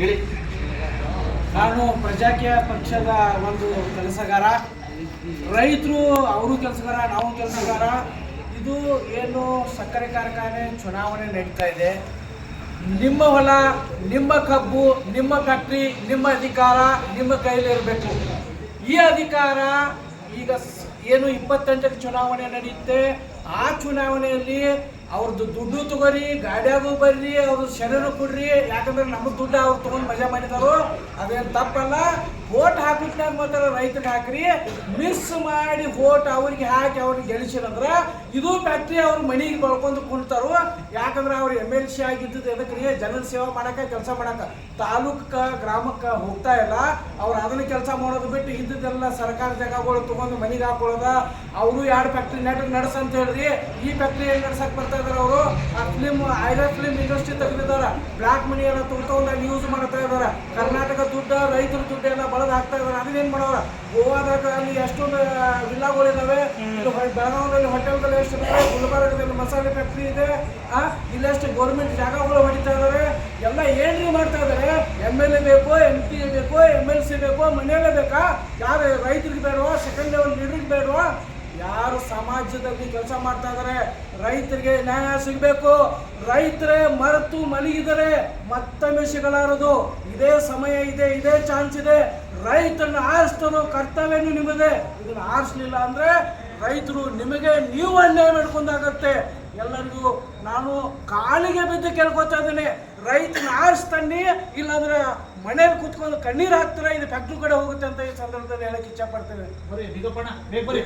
ಹೇಳಿ. ನಾನು ಪ್ರಜಾಕೀಯ ಪಕ್ಷದ ಒಂದು ಕೆಲಸಗಾರ. ರೈತರು ಅವರು ಕೆಲಸಗಾರ, ನಾವು ಕೆಲಸಗಾರ. ಇದು ಏನು ಸಕ್ಕರೆ ಕಾರ್ಖಾನೆ ಚುನಾವಣೆ ನಡೀತಾ ಇದೆ. ನಿಮ್ಮ ಹೊಲ, ನಿಮ್ಮ ಕಬ್ಬು, ನಿಮ್ಮ ಫ್ಯಾಕ್ಟ್ರಿ, ನಿಮ್ಮ ಅಧಿಕಾರ ನಿಮ್ಮ ಕೈಲಿರಬೇಕು ಈ ಅಧಿಕಾರ ಈಗ ಏನು ಇಪ್ಪತ್ತೆಂಟಕ್ಕೆ ಚುನಾವಣೆ ನಡೆಯುತ್ತೆ. ಆ ಚುನಾವಣೆಯಲ್ಲಿ ಅವ್ರದ್ದು ದುಡ್ಡು ತಗೋರಿ, ಗಾಡಿಯಾಗೂ ಬರ್ರಿ, ಅವ್ರ ಶರೀರ ಕೊಡ್ರಿ. ಯಾಕಂದ್ರೆ ನಮ್ಮ ದುಡ್ಡು ಅವ್ರು ತೊಗೊಂಡು ಮಜಾ ಮಾಡಿದಾರು. ಅದೇನು ತಪ್ಪಲ್ಲ. ವೋಟ್ ಹಾಕಿದ್ನಾಗ ಮಾತ್ರ ರೈತರಿಗೆ ಹಾಕ್ರಿ. ಮಿಸ್ ಮಾಡಿ ವೋಟ್ ಅವ್ರಿಗೆ ಹಾಕಿ ಅವ್ರಿಗೆ ಗೆಲ್ಲಿಸಿರಂದ್ರೆ ಇದು ಫ್ಯಾಕ್ಟ್ರಿ ಅವ್ರ ಮನೆಗೆ ಬಳ್ಕೊಂಡು ಕುಂತಾರು. ಯಾಕಂದ್ರೆ ಅವ್ರು ಎಂ ಎಲ್ ಸಿ ಆಗಿದ್ದು ಎದಕ್ರಿ? ಜನರ ಸೇವೆ ಮಾಡಕ್ಕೆ ಕೆಲಸ ಮಾಡಕ್ಕೆ ತಾಲೂಕಕ್ಕೆ ಗ್ರಾಮಕ್ಕೆ ಹೋಗ್ತಾ ಇಲ್ಲ. ಅವ್ರು ಅದನ್ನ ಕೆಲಸ ಮಾಡೋದು ಬಿಟ್ಟು ಇದ್ದಿದ್ದೆಲ್ಲ ಸರ್ಕಾರ ಜಾಗಗಳು ತಗೊಂಡು ಮನೆಗೆ ಹಾಕೊಳ್ಳೋದ. ಅವರು ಎರಡು ಫ್ಯಾಕ್ಟ್ರಿ ನೆಟ್ ನಡ್ಸ ಅಂತ ಹೇಳ್ರಿ. ಈ ಫ್ಯಾಕ್ಟ್ರಿ ಹೆಂಗೆ ನಡ್ಸಕ್ಕೆ ಬರ್ತಾ ಇದಾರೆ ಅವರು ಆ ಫಿಲ್ಮ್ ಐರ ಫಿಲ್ಮ್ ಇಂಡಸ್ಟ್ರಿ ತೆಗೆದಿದ್ದಾರೆ. ಬ್ಲಾಕ್ ಮನಿ ಎಲ್ಲ ತುಂಬ್ಕೊಂಡು ಯೂಸ್ ಮಾಡ್ತಾ ಇದ್ದಾರೆ. ಕರ್ನಾಟಕ ದುಡ್ಡು ರೈತರ ದುಡ್ಡು ಎಲ್ಲ ಬಳದು ಹಾಕ್ತಾ ಇದಾರೆ ಅದನ್ನೇನು ಮಾಡೋರ? ಗೋವಾದಾಗ ಅಲ್ಲಿ ಎಷ್ಟೊಂದು ವಿಲ್ಲಾಗಳು ಇದಾವೆ. ಹೊ- ಬೆಳಗಾವಿಯಲ್ಲಿ ಹೋಟೆಲ್ಗಳು ಎಷ್ಟು ಇದಾವೆ? ಗುಲ್ಬರ್ಗದಲ್ಲಿ ಮಸಾಲೆ ಫ್ಯಾಕ್ಟ್ರಿ ಇದೆ. ಆ ಇಲ್ಲೆಷ್ಟು ಗೌರ್ಮೆಂಟ್ ಜಾಗಗಳು ಹೊಡಿತಾ ಇದ್ದಾರೆ. ಎಲ್ಲ ಏನ್ರಿ ಮಾಡ್ತಾ ಇದ್ದಾರೆ? ಎಂ ಎಲ್ ಎ ಬೇಕು ಎಂ ಪಿ ಬೇಕು ಎಂ ಎಲ್ ಸಿ ಬೇಕು ಮನೆಯಲ್ಲೇ ಬೇಕಾ? ಯಾರು ರೈತರಿಗೆ ಬೇಡವಾ? ಸೆಕೆಂಡ್ ಲೆವೆಲ್ ಲೀಡರ್ಗೆ ಬೇಡವಾ? ಯಾರು ಸಮಾಜದಲ್ಲಿ ಕೆಲಸ ಮಾಡ್ತಾ ಇದಾರೆ, ರೈತರಿಗೆ ನ್ಯಾಯ ಸಿಗಬೇಕು. ರೈತರೇ ಮರೆತು ಮಲಗಿದರೆ ಮತ್ತೊಮ್ಮೆ ಸಿಗಲಾರದು. ಇದೇ ಸಮಯ ಇದೆ, ಇದೇ ಚಾನ್ಸ್ ಇದೆ. ರೈತರನ್ನ ಆರಿಸ್ತರೋ ಕರ್ತವ್ಯನೂ ನಿಮ್ಮದೇ ಇದನ್ನ ಆರಿಸ್ಲಿಲ್ಲ ಅಂದ್ರೆ ರೈತರು ನಿಮಗೆ ನೀವು ಅನ್ಯಾಯ ಮಾಡ್ಕೊಂಡಾಗತ್ತೆ. ಎಲ್ಲರಿಗೂ ನಾನು ಕಾಲಿಗೆ ಬಿದ್ದು ಕೇಳ್ಕೊತಾ ಇದ್ದೀನಿ. ರೈತನ ಆರಿಸ್ತನ್ನಿ ಇಲ್ಲಾಂದ್ರೆ ಮನೇಲಿ ಕುತ್ಕೊಂಡು ಕಣ್ಣೀರು ಹಾಕ್ತಾರೆ, ಇದು ಫ್ಯಾಕ್ಟ್ರಿ ಕಡೆ ಹೋಗುತ್ತೆ ಅಂತ ಈ ಸಂದರ್ಭದಲ್ಲಿ ಹೇಳಕ್ಕೆ ಇಚ್ಛೆ ಪಡ್ತೇನೆ ಬರೀ